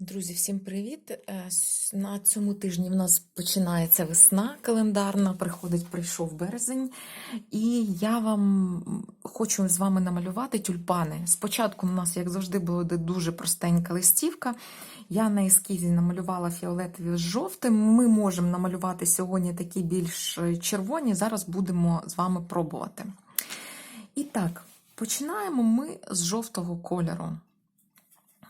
Друзі, всім привіт! Е, На цьому тижні в нас починається весна календарна, приходить, прийшов березень, і я вам хочу з вами намалювати тюльпани. Спочатку у нас, як завжди, була дуже простенька листівка. Я на ескізі намалювала фіолетові з жовтим. Ми можемо намалювати сьогодні такі більш червоні. Зараз будемо з вами пробувати. І так, починаємо ми з жовтого кольору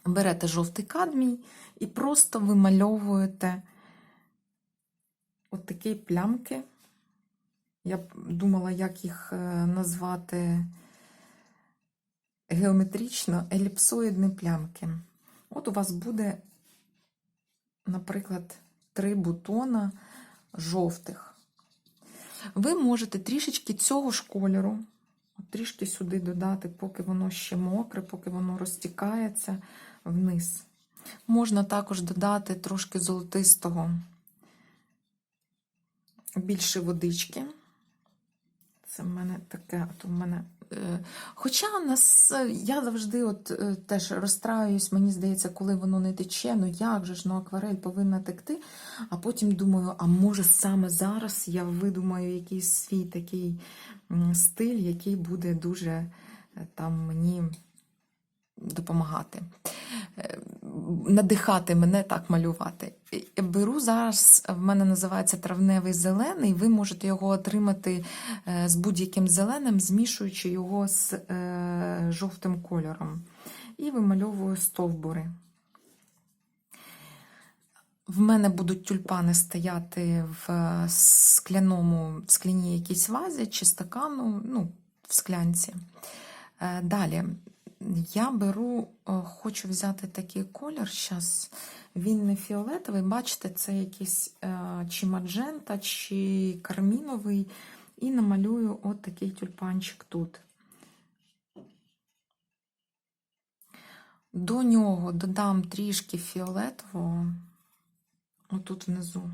берете жовтий кадмій і просто вимальовуєте от плямки. Я думала, як їх е, назвати геометрично еліпсоїдні плямки. От у вас буде, наприклад, три бутона жовтих. Ви можете трішечки цього ж кольору, трішки сюди додати, поки воно ще мокре, поки воно розтікається вниз. Можна також додати трошки золотистого, більше водички. Це в мене таке, от в мене. Е, Хоча нас, я завжди от е, теж розстраюсь, мені здається, коли воно не тече, ну як же ж, ну акварель повинна текти. А потім думаю, а може саме зараз я видумаю якийсь свій такий стиль, який буде дуже е, там мені допомагати, е, надихати мене так малювати. Беру зараз, в мене називається травневий зелений. Ви можете його отримати е, з будь-яким зеленим, змішуючи його з е, жовтим кольором. І вимальовую стовбури. В мене будуть тюльпани стояти в е, скляному, в скляній якійсь вазі чи стакану, ну, в склянці. Далі я беру, е, хочу взяти такий колір. Зараз він не фіолетовий, бачите, це якийсь е, чи маджента, чи карміновий. І намалюю от такий тюльпанчик тут. До нього додам трішки фіолетового, отут внизу,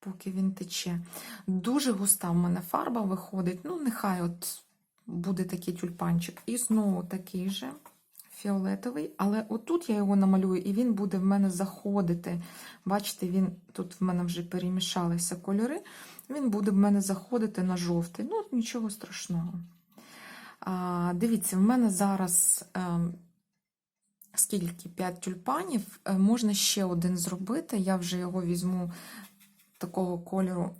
поки він тече. Дуже густа в мене фарба виходить. Ну, нехай от буде такий тюльпанчик. І знову такий же фіолетовий, але отут я його намалюю, і він буде в мене заходити. Бачите, він тут в мене вже перемішалися кольори. Він буде в мене заходити на жовтий. Ну, нічого страшного. А, Дивіться, в мене зараз. Е, Скільки 5 тюльпанів, Е, можна ще один зробити. Я вже його візьму такого кольору.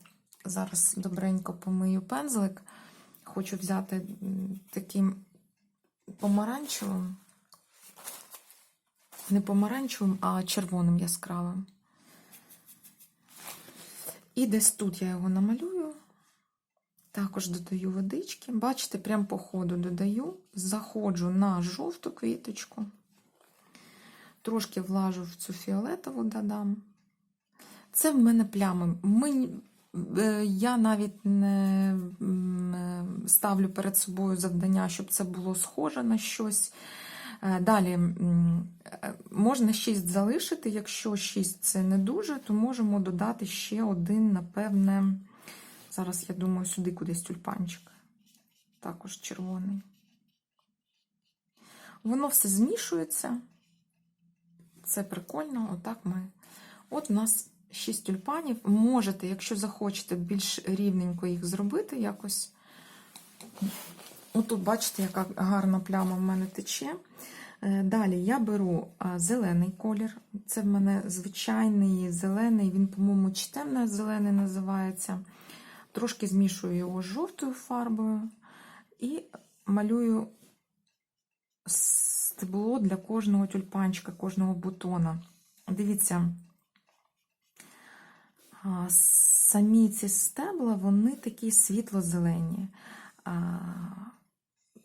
Зараз добренько помию пензлик. Хочу взяти таким помаранчевим, не помаранчевим, а червоним яскравим. І десь тут я його намалюю. Також додаю водички. Бачите, прямо по ходу додаю, заходжу на жовту квіточку, трошки влажу в цю фіолетову додам. Це в мене плями. Ми, я навіть не е, ставлю перед собою завдання, щоб це було схоже на щось. Е, Далі е, можна 6 залишити. Якщо 6 це не дуже, то можемо додати ще один, напевне. Зараз, я думаю, сюди кудись тюльпанчик. Також червоний. Воно все змішується. Це прикольно. Отак ми. От у нас 6 тюльпанів. Можете, якщо захочете, більш рівненько їх зробити якось. Отут, бачите, яка гарна пляма в мене тече. Е, Далі я беру зелений колір. Це в мене звичайний зелений, він, по-моєму, чи темно зелений називається. Трошки змішую його з жовтою фарбою і малюю стебло для кожного тюльпанчика, кожного бутона. Дивіться, самі ці стебла, вони такі світло-зелені.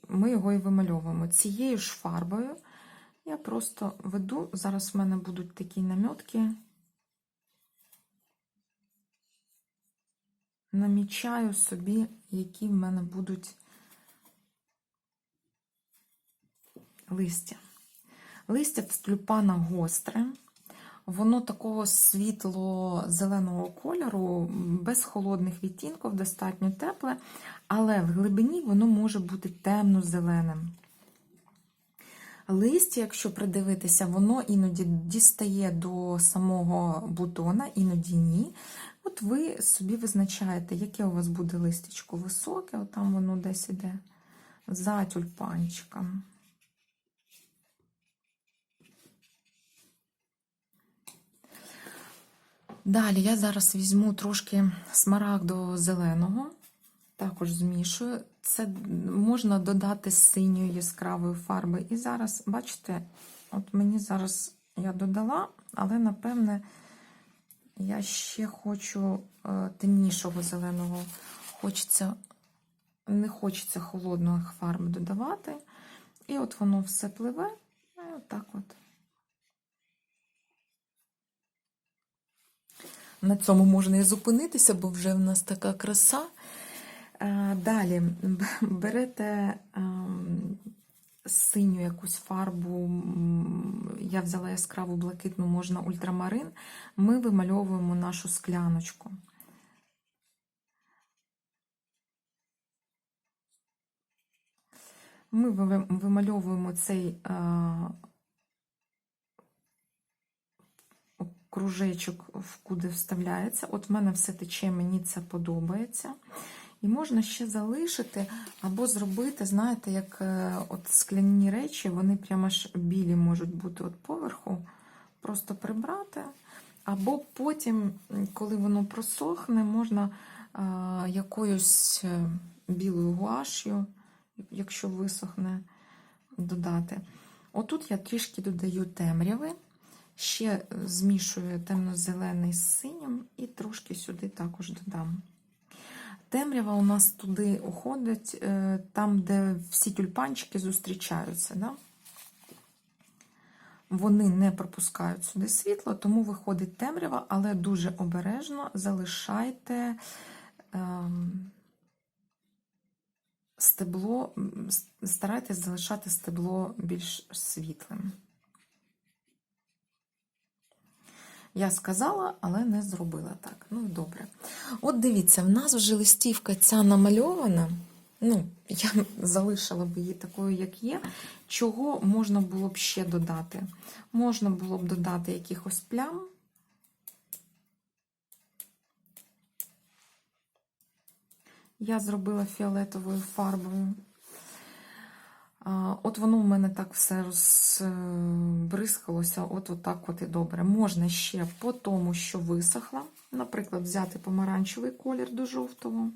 Ми його і вимальовуємо. Цією ж фарбою я просто веду, зараз в мене будуть такі намітки. Намічаю собі, які в мене будуть листя. Листя в тюльпана гостре, воно такого світло-зеленого кольору, без холодних відтінків, достатньо тепле, але в глибині воно може бути темно-зеленим. Листя, якщо придивитися, воно іноді дістає до самого бутона, іноді ні. От ви собі визначаєте, яке у вас буде листячко високе, от там воно десь іде за тюльпанчиком. Далі я зараз візьму трошки смарагдового зеленого, також змішую. Це можна додати синьої яскравої фарби. І зараз, бачите, от мені зараз я додала, але напевне я ще хочу е, темнішого зеленого. Хочеться, не хочеться холодної фарби додавати. І от воно все пливе. І отак от. На цьому можна і зупинитися, бо вже в нас така краса. Е, Далі берете ем, синю якусь фарбу, я взяла яскраву блакитну, можна ультрамарин. Ми вимальовуємо нашу скляночку. Ми вимальовуємо цей кружечок, в куди вставляється. От в мене все тече, мені це подобається. І можна ще залишити або зробити, знаєте, як е, от скляні речі, вони прямо ж білі можуть бути от поверху, просто прибрати. Або потім, коли воно просохне, можна е, якоюсь е, білою гуаш'ю, якщо висохне, додати. Отут я трішки додаю темряви, ще е, змішую темно-зелений з синім і трошки сюди також додам. Темрява у нас туди уходить, е, там, де всі тюльпанчики зустрічаються. Да? Вони не пропускають сюди світло, тому виходить темрява, але дуже обережно залишайте ем, стебло, старайтесь залишати стебло більш світлим. Я сказала, але не зробила так. Ну, добре. От дивіться, в нас вже листівка ця намальована. Ну, я залишила б її такою, як є. Чого можна було б ще додати? Можна було б додати якихось плям. Я зробила фіолетовою фарбою. От воно у мене так все розбризкалося, от отак от і добре. Можна ще по тому, що висохла, наприклад, взяти помаранчевий колір до жовтого.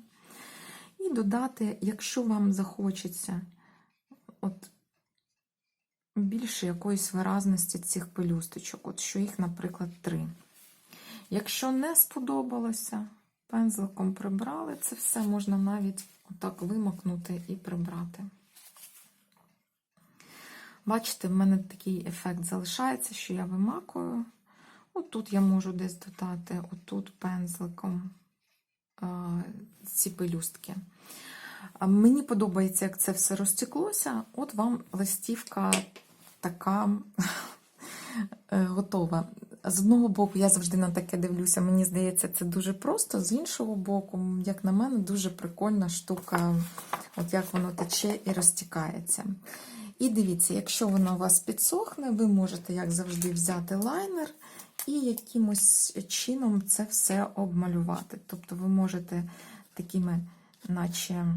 І додати, якщо вам захочеться, от більше якоїсь виразності цих пелюсточок, от що їх, наприклад, три. Якщо не сподобалося, пензликом прибрали, це все можна навіть отак вимокнути і прибрати. Бачите, в мене такий ефект залишається, що я вимакую. Отут я можу десь додати, отут пензликом ці пелюстки. Мені подобається, як це все розтеклося. От вам листівка така е, готова. З одного боку, я завжди на таке дивлюся, мені здається, це дуже просто. З іншого боку, як на мене, дуже прикольна штука, от як воно тече і розтікається. І дивіться, якщо воно у вас підсохне, ви можете, як завжди, взяти лайнер і якимось чином це все обмалювати. Тобто ви можете такими, наче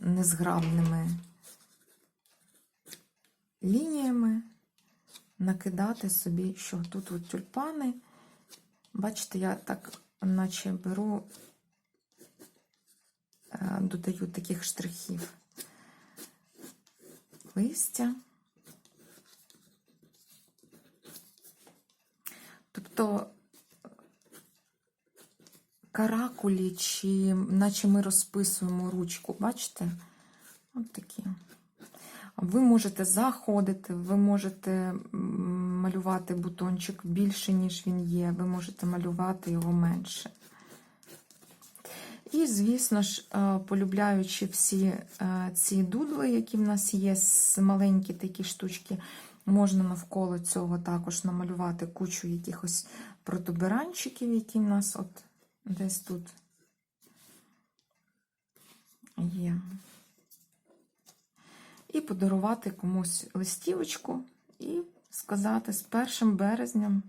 незграбними лініями накидати собі, що тут от тюльпани. Бачите, я так, наче беру е, додаю таких штрихів листя. Тобто каракулі, чи наче ми розписуємо ручку, бачите? От такі. Ви можете заходити, ви можете малювати бутончик більше, ніж він є, ви можете малювати його менше. І, звісно ж, е, полюбляючи всі е, ці дудли, які в нас є, маленькі такі штучки, можна навколо цього також намалювати кучу якихось протуберанчиків, які в нас от десь тут є. і подарувати комусь листівочку і сказати з 1 березням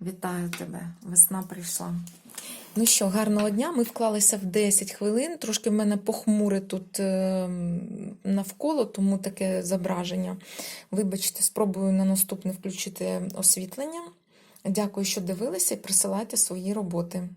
вітаю тебе, весна прийшла. Ну що, гарного дня. Ми вклалися в 10 хвилин. Трошки в мене похмуре тут е, навколо, тому таке зображення. Вибачте, спробую на наступне включити освітлення. Дякую, що дивилися і присилайте свої роботи.